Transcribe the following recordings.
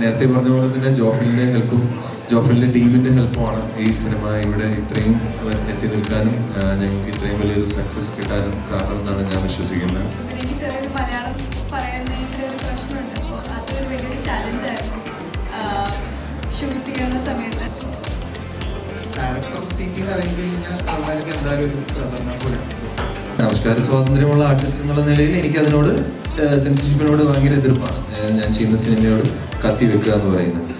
നേരത്തെ പറഞ്ഞ പോലെ തന്നെ ജോഫലിന്റെ ഹെൽപ്പും ജോഫലിന്റെ ടീമിന്റെ ഹെൽപ്പുമാണ് ഈ സിനിമ ഇവിടെ ഇത്രയും എത്തി നിൽക്കാനും ഞങ്ങൾക്ക് ഇത്രയും വലിയൊരു സക്സസ് കിട്ടാനും കാരണം എന്നാണ് ഞാൻ വിശ്വസിക്കുന്നത്. എനിക്ക് ചെറിയൊരു മലയാളം പറയുന്നതിന്റെ ഒരു പ്രശ്നമുണ്ട്. അപ്പോൾ അതൊരു വലിയൊരു ചാലഞ്ചായിരുന്നു ഷൂട്ട് ചെയ്യുന്ന സമയത്ത്. ഡയറക്ടർ സീറ്റിംഗ് ഇറങ്ങി കഴിഞ്ഞാൽ ആൾക്കാർക്ക് എന്തായാലും ഒരു പ്രധാന കൂടെയാണ് നമസ്കാര സ്വാതന്ത്ര്യമുള്ള ആർട്ടിസ്റ്റ് എന്നുള്ള നിലയിൽ എനിക്ക് അതിനോട് സെൻസർഷിപ്പിനോട് ഭയങ്കര എതിർപ്പാണ്. ഞാൻ ചെയ്യുന്ന സിനിമയോട് കത്തി വെക്കുക എന്ന് പറയുന്നത്.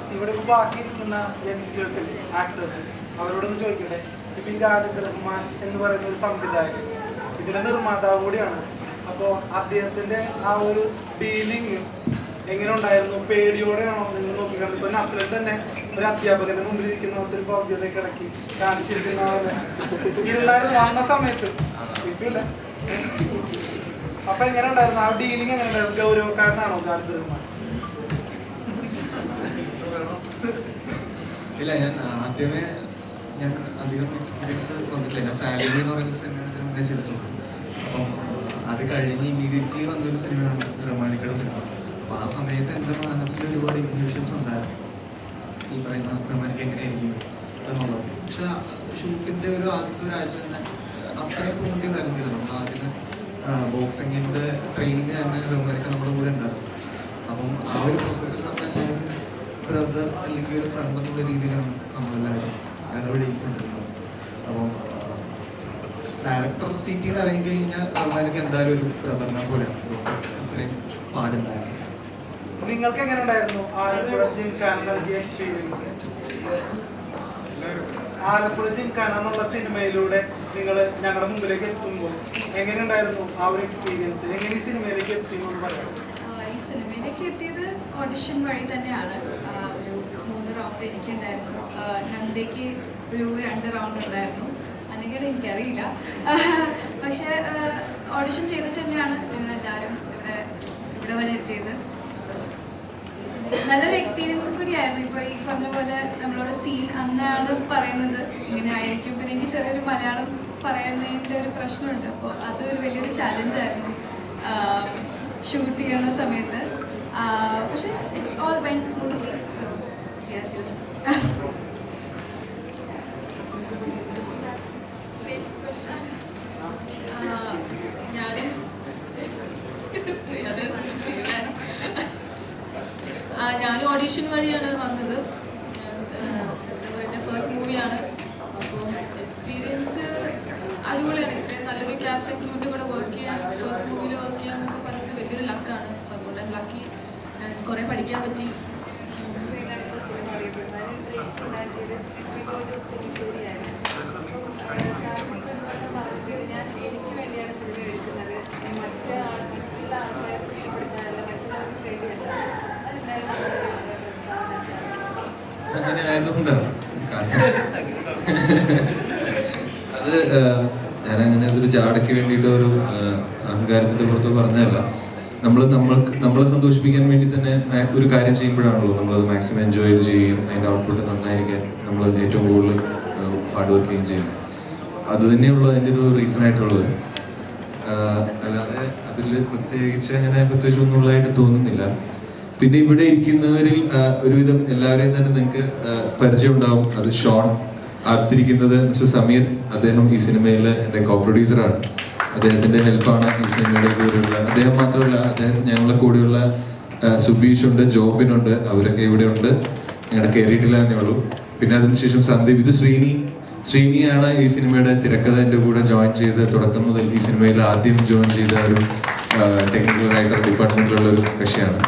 അവരോടൊന്ന് ചോദിക്കട്ടെ? എന്ന് പറയുന്ന ഒരു സംവിധായകൻ ഇതിന്റെ നിർമ്മാതാവ് കൂടിയാണ്. അപ്പോൾ അദ്ദേഹത്തിന്റെ ആ ഒരു ഡീലിംഗ് എങ്ങനെ ഉണ്ടായിരുന്നു പേടിയോടെയാണോ നിങ്ങൾ നോക്കിക്കാണുന്നത് ഇപ്പൊ നസ്രൻ തന്നെ ഒരു അധ്യാപകന്റെ മുമ്പിൽ ഇരിക്കുന്ന ഒരു ഭവ്യത കിടക്കി കാണിച്ചിരിക്കുന്ന പോലെ ഇരുന്നായിരുന്നു വന്ന സമയത്ത്. ഇപ്പില്ല അപ്പൊ എങ്ങനെ ഉണ്ടായിരുന്നു ആ ഡീലിംഗ് എങ്ങനെ ഉണ്ടായിരുന്നു ഗൗരവക്കാരനാണോ റഹ്മാൻ ഇല്ല ഞാൻ ആദ്യമേ ഞാൻ അധികം എക്സ്പീരിയൻസ് വന്നിട്ടില്ല. ഞാൻ ഫാമിലി എന്ന് പറയുന്ന സിനിമയാണ് ഞാൻ ചെയ്തിട്ടുള്ളത് അപ്പം അത് കഴിഞ്ഞ് ഇമ്മീഡിയറ്റ്ലി വന്നൊരു സിനിമയാണ് റൊമാനിക്കയുടെ സിനിമ അപ്പോൾ ആ സമയത്ത് എന്റെ മനസ്സിൽ ഒരുപാട് ഇൻഫ്യൂഷൻസ് ഉണ്ടായിരുന്നു. ഈ പറയുന്ന റൊമാനിക്ക എങ്ങനെയായിരിക്കും എന്നുള്ളത്. പക്ഷെ ഷൂട്ടിന്റെ ഒരു ആദ്യത്തെ ഒരാഴ്ച തന്നെ അത്രയും കൂടി വരുന്നില്ല നമ്മൾ ആദ്യം ബോക്സിങ്ങിന്റെ ട്രെയിനിങ് തന്നെ ബഹുമാനിക്കാൻ നമ്മുടെ കൂടെ ഉണ്ടായിരുന്നു. അപ്പം ആ ഒരു പ്രോസസ്സിൽ നമ്മൾ ബ്രദർ അല്ലെങ്കിൽ ഒരു ഫ്രണ്ട് എന്നുള്ള രീതിയിലാണ് നമ്മളെല്ലാവരും ഇടപെടിക്കൊണ്ടിരുന്നത് അപ്പം ഡയറക്ടർ സീറ്റിൽ നിന്ന് ഇറങ്ങി കഴിഞ്ഞാൽ അവർക്ക് എന്തായാലും ഒരു ബ്രദറിനെ പോലെയാണ് അത്രയും പാടുണ്ടായിരുന്നു. നിങ്ങൾക്ക് എങ്ങനെ ഉണ്ടായിരുന്നു? ആലപ്പുഴ ജിംഖാന നൽകിയ എക്സ്പീരിയൻസ് ആലപ്പുഴ ജിംഖാന എന്നുള്ള സിനിമയിലൂടെ നിങ്ങൾ ഞങ്ങളുടെ മുമ്പിലേക്ക് എത്തുമ്പോൾ എങ്ങനെ ഉണ്ടായിരുന്നു ആ ഒരു എക്സ്പീരിയൻസ് എങ്ങനെ ഈ സിനിമയിലേക്ക് എത്തി എന്ന് പറയാം ഈ സിനിമയിലേക്ക് എത്തിയത് ഓഡിഷൻ വഴി തന്നെയാണ്. ഒരു മൂന്ന് റൗണ്ട് എനിക്കുണ്ടായിരുന്നു. നന്ദയ്ക്ക് ഒരു രണ്ട് റൗണ്ട് ഉണ്ടായിരുന്നു. അല്ലെങ്കിൽ എനിക്കറിയില്ല. പക്ഷേ ഓഡിഷൻ ചെയ്തിട്ട് തന്നെയാണ് ഞങ്ങളെല്ലാവരും ഇവിടെ ഇവിടെ വരെ എത്തിയത്. നല്ലൊരു എക്സ്പീരിയൻസ് കൂടിയായിരുന്നു. ഇപ്പോൾ ഈ പറഞ്ഞ പോലെ നമ്മളോട് സീൻ അന്നാണ് പറയുന്നത്. ഇങ്ങനെ ആയിരിക്കും. പിന്നെ എനിക്ക് ചെറിയൊരു മലയാളം പറയുന്നതിന്റെ ഒരു പ്രശ്നമുണ്ട്. അപ്പോൾ അതൊരു വലിയൊരു ചാലഞ്ചായിരുന്നു ഷൂട്ട് ചെയ്യുന്ന സമയത്ത്. പക്ഷേ it all went smoothly so ഞാനും ആ, ഞാൻ ഓഡീഷൻ വഴിയാണ് വന്നത്. എന്താ പറയുക ഫസ്റ്റ് മൂവിയാണ് അപ്പോൾ എക്സ്പീരിയൻസ് അടിപൊളിയാണ്. ഇത്രയും നല്ലൊരു ആൻഡ് ക്രൂവിന്റെ കൂടെ വർക്ക് ചെയ്യാൻ ഫസ്റ്റ് മൂവിയിൽ വർക്ക് ചെയ്യാൻ എന്നൊക്കെ പറയുന്നത് വലിയൊരു ലക്കാണ് അപ്പോൾ അതുകൊണ്ട് ലക്കി കുറേ പഠിക്കാൻ പറ്റി. അങ്ങനെ ആയതുകൊണ്ടാണ് കാരണം അത് ഞാനങ്ങനെ ഒരു ജാടയ്ക്ക് വേണ്ടിയിട്ട് ഒരു അഹങ്കാരത്തിന്റെ പുറത്ത് പറഞ്ഞതല്ല. നമ്മൾ നമ്മൾ നമ്മളെ സന്തോഷിപ്പിക്കാൻ വേണ്ടി തന്നെ ഒരു കാര്യം ചെയ്യുമ്പോഴാണല്ലോ നമ്മളത് മാക്സിമം എൻജോയ് ചെയ്യുകയും അതിന്റെ ഔട്ട്പുട്ട് നന്നായിരിക്കാൻ നമ്മൾ ഏറ്റവും കൂടുതൽ ഹാർഡ് വർക്ക് ചെയ്യുകയും ചെയ്യും അത് തന്നെയുള്ള അതിന്റെ ഒരു റീസൺ ആയിട്ടുള്ളത്. അല്ലാതെ അതിൽ പ്രത്യേകിച്ച് അങ്ങനെ പ്രത്യേകിച്ച് ഒന്നുള്ളതായിട്ട് തോന്നുന്നില്ല. പിന്നെ ഇവിടെ ഇരിക്കുന്നവരിൽ ഒരുവിധം എല്ലാവരെയും തന്നെ നിങ്ങൾക്ക് പരിചയം ഉണ്ടാവും അത് ഷോൺ അടുത്തിരിക്കുന്നത് മിസ്റ്റർ സമീർ. അദ്ദേഹം ഈ സിനിമയിലെ എന്റെ കോ പ്രൊഡ്യൂസറാണ് അദ്ദേഹത്തിന്റെ ഹെൽപ്പാണ് ഈ സിനിമയുടെ കൂടെയുള്ള. അദ്ദേഹം മാത്രമല്ല അദ്ദേഹം ഞങ്ങളുടെ കൂടെയുള്ള സുബീഷ് ഉണ്ട് ജോബിനുണ്ട് അവരൊക്കെ ഇവിടെ ഉണ്ട്. ഞങ്ങളുടെ കയറിയിട്ടില്ല എന്നേ ഉള്ളൂ. പിന്നെ അതിനുശേഷം സന്ദീപ്. ഇത് ശ്രീനി. ശ്രീനിയാണ് ഈ സിനിമയുടെ തിരക്കഥ എന്റെ കൂടെ ജോയിൻ ചെയ്ത് തുടക്കം മുതൽ ഈ സിനിമയിൽ ആദ്യം ജോയിൻ ചെയ്ത ഒരു ടെക്നിക്കൽ റൈറ്റർ ഡിപ്പാർട്ട്മെന്റിലുള്ള ഒരു കക്ഷിയാണ്.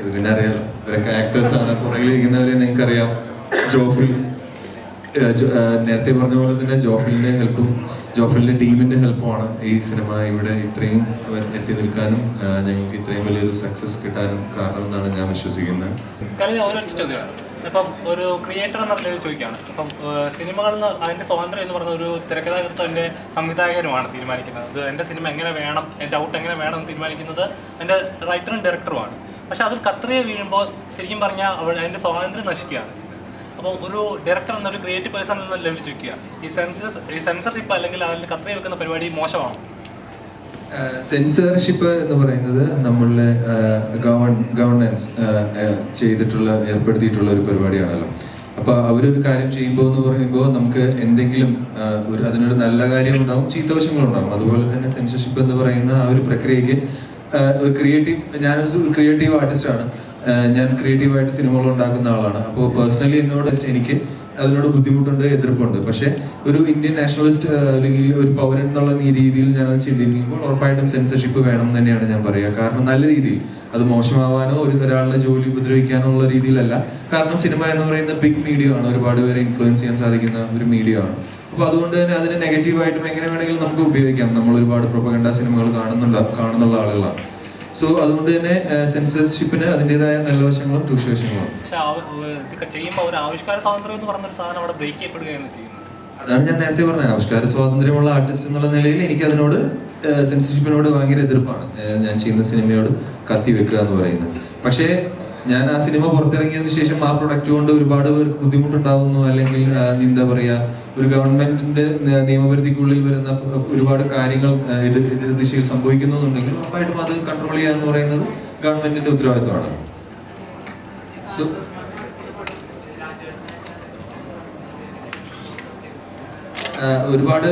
ഇത് പിന്നെ അറിയാലോ. ഇവരൊക്കെ ആക്ടേഴ്സ് ആണ്. പുറകിൽ ഇരിക്കുന്നവരെ നിങ്ങൾക്കറിയാം. ജോഫിൽ നേരത്തെ പറഞ്ഞ പോലെ തന്നെ ജോഫലിന്റെ ഹെൽപ്പും ജോഫലിന്റെ ടീമിന്റെ ഹെൽപ്പുമാണ് ഈ സിനിമ ഇവിടെ ഇത്രയും എത്തി നിൽക്കാനും ഞങ്ങൾക്ക് ഇത്രയും വലിയൊരു സക്സസ് കിട്ടാനും കാരണം എന്നാണ് ഞാൻ വിശ്വസിക്കുന്നത്. ഇപ്പം ഒരു ക്രിയേറ്റർ എന്ന നിലയിൽ ചോദിക്കുകയാണ്. അപ്പം സിനിമകളിൽ നിന്ന് അതിന്റെ സ്വാതന്ത്ര്യം എന്ന് പറഞ്ഞ ഒരു തിരക്കഥാകൃത്തന്റെ സംവിധായകനുമാണ് തീരുമാനിക്കുന്നത്. അത് എന്റെ സിനിമ എങ്ങനെ വേണം എന്റെ ഔട്ട് എങ്ങനെ വേണം എന്ന് തീരുമാനിക്കുന്നത് എന്റെ റൈറ്ററും ഡയറക്ടറുമാണ് പക്ഷെ അതിൽ കത്രിയെ വീഴുമ്പോൾ ശരിക്കും പറഞ്ഞാൽ അവൾ അതിന്റെ സ്വാതന്ത്ര്യം നശിക്കുകയാണ്. അപ്പോൾ ഒരു ഡയറക്ടർ എന്നൊരു ക്രിയേറ്റീവ് പേഴ്സൺ എന്ന ലെവലിൽ ഈ സെൻസർ ഈ സെൻസർഷിപ്പ് അല്ലെങ്കിൽ അതിൽ കത്രിയ വെക്കുന്ന പരിപാടി മോശമാണ്? സെൻസർഷിപ്പ് എന്ന് പറയുന്നത് നമ്മളുടെ ഗവൺ ഗവർണൻസ് ചെയ്തിട്ടുള്ള ഏർപ്പെടുത്തിയിട്ടുള്ള ഒരു പരിപാടിയാണല്ലോ. അപ്പൊ അവരൊരു കാര്യം ചെയ്യുമ്പോൾ എന്ന് പറയുമ്പോൾ നമുക്ക് എന്തെങ്കിലും ഒരു അതിനൊരു നല്ല കാര്യം ഉണ്ടാവും ചീത്തവശങ്ങളുണ്ടാവും അതുപോലെ തന്നെ സെൻസർഷിപ്പ് എന്ന് പറയുന്ന ആ ഒരു പ്രക്രിയക്ക് ഒരു ക്രിയേറ്റീവ് ഞാനൊരു ക്രിയേറ്റീവ് ആർട്ടിസ്റ്റ് ആണ്. ഞാൻ ക്രിയേറ്റീവായിട്ട് സിനിമകൾ ഉണ്ടാക്കുന്ന ആളാണ്. അപ്പോൾ പേഴ്സണലി എന്നോട് എനിക്ക് അതിനോട് ബുദ്ധിമുട്ടുണ്ട് എതിർപ്പുണ്ട്. പക്ഷെ ഒരു ഇന്ത്യൻ നാഷണലിസ്റ്റ് അല്ലെങ്കിൽ ഒരു പൗരൻ എന്നുള്ള രീതിയിൽ ഞാൻ അത് ചിന്തിക്കുമ്പോൾ ഉറപ്പായിട്ടും സെൻസർഷിപ്പ് വേണം തന്നെയാണ് ഞാൻ പറയുക. കാരണം നല്ല രീതിയിൽ അത് മോശമാവാനോ ഒരു ഒരാളുടെ ജോലി ഉപദ്രവിക്കാനോ ഉള്ള രീതിയിലല്ല. കാരണം സിനിമ എന്ന് പറയുന്ന ബിഗ് മീഡിയ ആണ്. ഒരുപാട് പേരെ ഇൻഫ്ലുവൻസ് ചെയ്യാൻ സാധിക്കുന്ന ഒരു മീഡിയ ആണ്. അപ്പൊ അതുകൊണ്ട് തന്നെ അതിനെ നെഗറ്റീവായിട്ടും എങ്ങനെ വേണമെങ്കിലും നമുക്ക് ഉപയോഗിക്കാം. നമ്മൾ ഒരുപാട് പ്രൊപ്പഗണ്ട സിനിമകൾ കാണുന്നുണ്ട് കാണുന്നുള്ള ആളുകളാണ്. സോ അതുകൊണ്ട് തന്നെ സെൻസർഷിപ്പിന് അതിന്റെതായ നല്ല വശങ്ങളും ദൂഷ്യവശങ്ങളും ചെയ്യുമ്പോൾ ഒരു ആവിഷ്കാര സ്വാതന്ത്ര്യം എന്ന് പറഞ്ഞൊരു സാധനം അവിടെ ബ്രേക്ക് ചെയ്യപ്പെടുകയാണ് ചെയ്യുന്നത്. അതാണ് ഞാൻ നേരത്തെ പറഞ്ഞത്. ആവിഷ്കാര സ്വാതന്ത്ര്യമുള്ള ആർട്ടിസ്റ്റ് എന്നുള്ള നിലയിൽ എനിക്ക് അതിനോട് സെൻസർഷിപ്പിനോട് ഭയങ്കര എതിർപ്പാണ്. ഞാൻ ചെയ്യുന്ന സിനിമയോട് കത്തി വെക്കുക എന്ന് പറയുന്നത്. പക്ഷേ ഞാൻ ആ സിനിമ പുറത്തിറങ്ങിയതിന് ശേഷം ആ പ്രൊഡക്റ്റ് കൊണ്ട് ഒരുപാട് പേർക്ക് ബുദ്ധിമുട്ടുണ്ടാവുന്നു. അല്ലെങ്കിൽ എന്താ പറയാ ഒരു ഗവൺമെന്റിന്റെ നിയമപരിധിക്കുള്ളിൽ വരുന്ന ഒരുപാട് കാര്യങ്ങൾ എതിർ എതിർ ദിശയിൽ സംഭവിക്കുന്നു എന്നുണ്ടെങ്കിൽ ഉറപ്പായിട്ടും അത് കൺട്രോൾ ചെയ്യുക എന്ന് പറയുന്നത് ഗവൺമെന്റിന്റെ ഉത്തരവാദിത്വമാണ്. ഒരുപാട്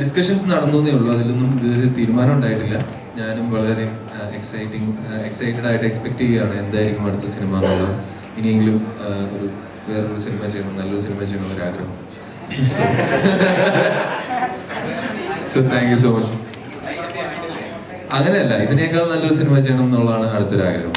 ഡിസ്കഷൻസ് നടന്നു എന്നേ ഉള്ളൂ. അതിലൊന്നും തീരുമാനം ഉണ്ടായിട്ടില്ല. ഞാനും വളരെയധികം എക്സൈറ്റിംഗ് എക്സൈറ്റഡ് ആയിട്ട് എക്സ്പെക്ട് ചെയ്യുകയാണ് എന്തായിരിക്കും അടുത്ത സിനിമ എന്നുള്ളത്. ഇനിയെങ്കിലും ഒരു വേറൊരു സിനിമ ചെയ്യണം നല്ലൊരു സിനിമ ചെയ്യണം എന്നൊരു ആഗ്രഹം so thank you so much അങ്ങനെയല്ല ഇതിനേക്കാൾ നല്ലൊരു സിനിമ ചെയ്യണം എന്നുള്ളതാണ് അടുത്തൊരു ആഗ്രഹം.